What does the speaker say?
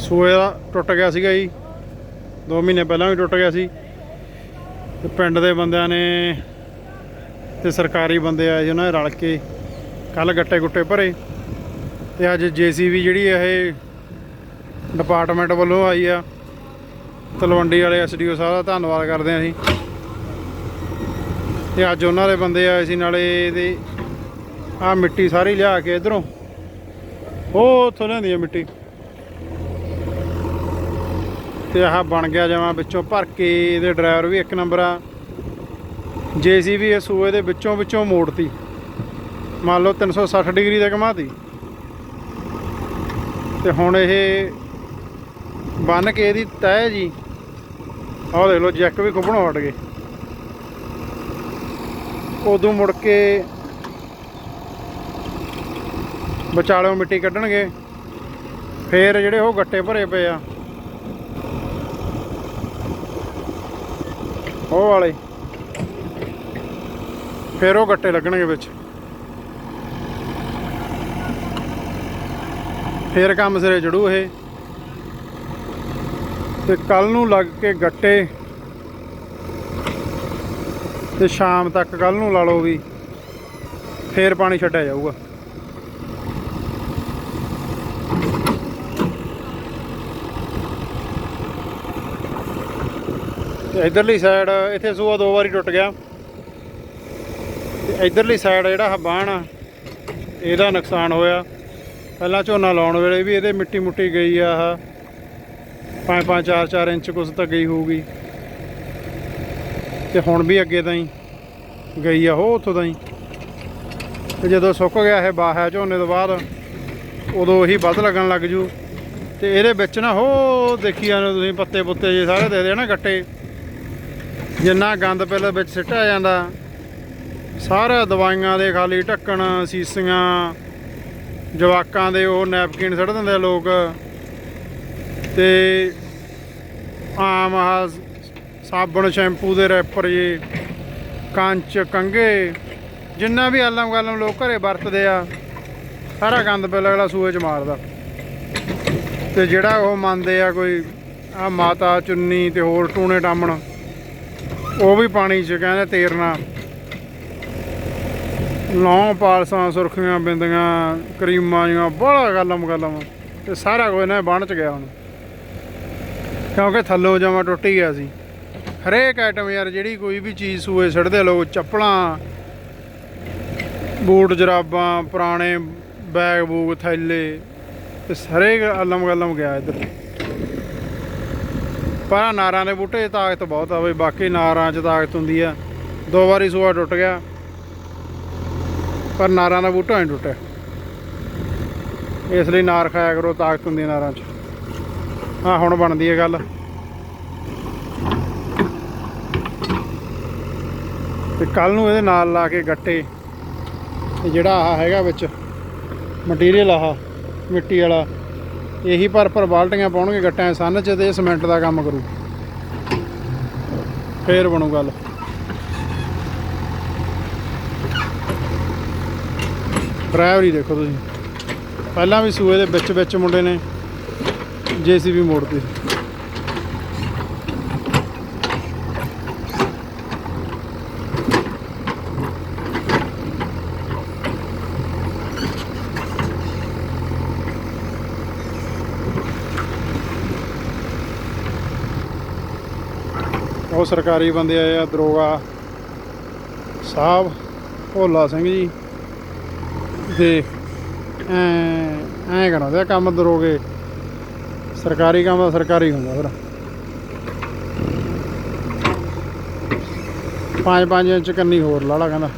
ਸੂਏ ਦਾ ਟੁੱਟ ਗਿਆ ਸੀਗਾ ਜੀ। 2 ਮਹੀਨੇ ਪਹਿਲਾਂ ਵੀ ਟੁੱਟ ਗਿਆ ਸੀ। ਤੇ ਪਿੰਡ ਦੇ ਬੰਦਿਆਂ ਨੇ ਤੇ ਸਰਕਾਰੀ ਬੰਦੇ ਆਏ ਜੀ ਉਹਨਾਂ ਨੇ ਰਲ ਕੇ। ਕੱਲ ਗੱਟੇ ਗੁੱਟੇ ਭਰੇ। ਤੇ ਅੱਜ ਜੀਸੀਬੀ ਜਿਹੜੀ ਇਹ ਡਿਪਾਰਟਮੈਂਟ ਵੱਲੋਂ ਆਈ ਆ। ਤਲਵੰਡੀ ਵਾਲੇ ਐਸਡੀਓ ਸਾਹਿਬ ਦਾ ਧੰਨਵਾਦ ਕਰਦੇ ਹਾਂ ਅਸੀਂ। ਤੇ ਅੱਜ ਉਹਨਾਂ ਦੇ ਬੰਦੇ ਆਏ ਸੀ ਨਾਲੇ ਇਹਦੇ ਆ ਮਿੱਟੀ ਸਾਰੀ ਲਿਆ ਕੇ ਇਧਰੋਂ। ਉਹ ਉੱਥੋਂ ਲਿਆਂਦੀ ਆ ਮਿੱਟੀ। ਤੇ ਆਹ ਬਣ ਗਿਆ ਜਮਾਂ ਵਿੱਚੋਂ ਭਰ ਕੇ, ਇਹਦੇ ਡਰਾਈਵਰ ਵੀ ਇੱਕ ਨੰਬਰ ਆ। ਜੀਸੀਬੀ ਇਹ ਸੂਏ ਦੇ ਵਿੱਚੋਂ ਵਿੱਚੋਂ ਮੋੜਤੀ। ਮੰਨ ਲਓ 360 ਡਿਗਰੀ ਤੇ ਘਮਾਤੀ। ਤੇ ਹੁਣ ਇਹ ਬੰਨ ਕੇ ਇਹਦੀ ਤਹਿ ਜੀ, ਆਹ ਦੇਖ ਲਓ, ਜੈਕ ਵੀ ਖੁੱਬਣੋਂ ਹਟ ਗਏ। ਉਦੋਂ ਮੁੜ ਕੇ ਵਿਚਾਲਿਓਂ ਮਿੱਟੀ ਕੱਢਣਗੇ। ਫੇਰ ਜਿਹੜੇ ਉਹ ਗੱਟੇ ਭਰੇ ਪਏ ਆ। ਉਹ ਵਾਲੇ। ਫਿਰ ਉਹ ਗੱਟੇ ਲੱਗਣਗੇ ਵਿੱਚ। ਫਿਰ ਕੰਮ ਸਿਰੇ ਚੜੂ ਇਹ। ਤੇ ਕੱਲ ਨੂੰ ਲੱਗ ਕੇ ਗੱਟੇ। ਤੇ ਸ਼ਾਮ ਤੱਕ ਕੱਲ ਨੂੰ ਲਾ ਲਓ ਵੀ। ਫੇਰ ਪਾਣੀ ਛੱਡਿਆ ਜਾਊਗਾ। ਇਧਰਲੀ ਸਾਈਡ ਇੱਥੇ ਸੂਆ ਦੋ ਵਾਰੀ ਟੁੱਟ ਗਿਆ। ਤੇ ਇਧਰਲੀ ਸਾਈਡ ਜਿਹੜਾ ਆਹ ਬਾਣ ਆ, ਇਹਦਾ ਨੁਕਸਾਨ ਹੋਇਆ। ਪਹਿਲਾਂ ਝੋਨਾ ਲਾਉਣ ਵੇਲੇ ਵੀ ਇਹਦੇ ਮਿੱਟੀ ਮੁੱਟੀ ਗਈ ਆ ਆਹ। 5-5 4-4 ਇੰਚ ਕੁਛ ਤਾਂ ਗਈ ਹੋਊਗੀ। ਤੇ ਹੁਣ ਵੀ ਅੱਗੇ ਤਾਂ ਹੀ ਗਈ ਆ, ਉਹ ਉੱਥੋਂ ਤਾਂ ਹੀ ਤੇ ਜਦੋਂ ਸੁੱਕ ਗਿਆ ਇਹ ਬਾਹਾ ਝੋਨੇ ਤੋਂ ਬਾਅਦ, ਉਦੋਂ ਇਹੀ ਵੱਧ ਲੱਗਣ ਲੱਗ ਜੂ। ਤੇ ਇਹਦੇ ਵਿੱਚ ਨਾ ਹੋ ਦੇਖੀ ਜਾਂਦੇ ਤੁਸੀਂ ਪੱਤੇ ਪੁੱਤੇ ਜੇ ਸਾਰੇ ਦੇ ਆ ਨਾ ਗੱਟੇ। ਜਿੰਨਾ ਗੰਦ ਪਹਿਲਾਂ ਵਿੱਚ ਸਿੱਟਿਆ ਜਾਂਦਾ, ਸਾਰਾ ਦਵਾਈਆਂ ਦੇ ਖਾਲੀ ਢੱਕਣ, ਸੀਸੀਆਂ, ਜਵਾਕਾਂ ਦੇ ਉਹ ਨੈਪਕਿਨ ਸੁੱਟ ਦਿੰਦੇ ਲੋਕ। ਤੇ ਆਮ ਆ ਸਾਬਣ, ਸ਼ੈਂਪੂ ਦੇ ਰੈਪਰ ਜੀ, ਕੰਚ ਕੰਗੇ ਜਿੰਨਾ ਵੀ ਆਲਮ ਗਾਲਮ ਲੋਕ ਘਰੇ ਵਰਤਦੇ ਆ, ਸਾਰਾ ਗੰਦ ਪਹਿਲਾਂ ਅਗਲਾ ਸੂਏ ਚ ਮਾਰਦਾ। ਤੇ ਜਿਹੜਾ ਉਹ ਮੰਨਦੇ ਆ ਕੋਈ ਆ ਮਾਤਾ ਚੁੰਨੀ ਤੇ ਹੋਰ ਟੂਣੇ ਟਾਮਣ ਉਹ ਵੀ ਪਾਣੀ 'ਚ ਕਹਿੰਦੇ ਤੇਰਨਾ ਲੌਂ ਪਾਲਸਾਂ, ਸੁਰਖੀਆਂ, ਬਿੰਦੀਆਂ, ਕਰੀਮਾਂ ਜੀਆਂ, ਬੜਾ ਗਲਮ ਗਲਮ। ਤੇ ਸਾਰਾ ਕੁਝ ਨਾ ਬਣ ਚ ਗਿਆ ਹੁਣ। ਕਿਉਂਕਿ ਥੱਲੋਂ ਜਮਾ ਟੁੱਟ ਗਿਆ ਸੀ। ਹਰੇਕ ਆਈਟਮ ਯਾਰ, ਜਿਹੜੀ ਕੋਈ ਵੀ ਚੀਜ਼ ਸੂਏ ਛੱਡਦੇ ਲੋਕ, ਚੱਪਲਾਂ, ਬੂਟ, ਜਰਾਬਾਂ, ਪੁਰਾਣੇ ਬੈਗ, ਬੂਗ, ਥੈਲੇ, ਤੇ ਹਰੇਕ ਅਲਮ ਗਲਮ ਗਿਆ ਇੱਧਰ। ਪਰ ਨਾਰਾਂ ਦੇ ਬੂਟੇ 'ਚ ਤਾਕਤ ਬਹੁਤ ਆ ਬਈ, ਬਾਕੀ ਨਾਰਾਂ 'ਚ ਤਾਕਤ ਹੁੰਦੀ ਆ। ਦੋ ਵਾਰੀ ਸੂਆ ਟੁੱਟ ਗਿਆ, ਪਰ ਨਾਰਾਂ ਦਾ ਬੂਟਾ ਨਹੀਂ ਟੁੱਟਿਆ। ਇਸ ਲਈ ਨਾਰ ਖਾਇਆ ਕਰੋ, ਤਾਕਤ ਹੁੰਦੀ ਨਾਰਾਂ 'ਚ। ਹਾਂ ਹੁਣ ਬਣਦੀ ਹੈ ਗੱਲ। ਤੇ ਕੱਲ ਨੂੰ ਇਹਦੇ ਨਾਲ ਲਾ ਕੇ ਗੱਟੇ। ਤੇ ਜਿਹੜਾ ਆਹ ਹੈਗਾ ਵਿੱਚ ਮਟੀਰੀਅਲ ਆਹ, ਮਿੱਟੀ ਵਾਲਾ। ਇਹੀ ਭਰ ਭਰ ਬਾਲਟੀਆਂ ਪਾਉਣਗੇ ਗੱਟਾਂ ਸੰਨ ਚ ਤੇ ਇਹ ਸਿਮੈਂਟ ਦਾ ਕੰਮ ਕਰੂ। ਫੇਰ ਬਣੂ ਗੱਲ। ਡਰਾਈਵਰ ਦੇਖੋ ਤੁਸੀਂ। ਪਹਿਲਾਂ ਵੀ ਸੂਏ ਦੇ ਵਿੱਚ ਵਿੱਚ ਮੁੰਡੇ ਨੇ, ਜੀਸੀਬੀ ਮੋੜਤੀ। ਉਹ ਸਰਕਾਰੀ ਬੰਦੇ ਆਏ ਆ, ਦਰੋਗਾ ਸਾਹਿਬ, ਭੋਲਾ ਸਿੰਘ ਜੀ। ਤੇ ਐ ਐ ਕਰਾਉਂਦੇ ਆ ਕੰਮ ਦਰੋਗੇ। ਸਰਕਾਰੀ ਕੰਮ ਤਾਂ ਸਰਕਾਰੀ ਹੁੰਦਾ ਫਿਰ। 5-5 ਇੰਚ ਕੰਨੀ ਹੋਰ ਲਾ ਲਾ ਕਹਿੰਦਾ।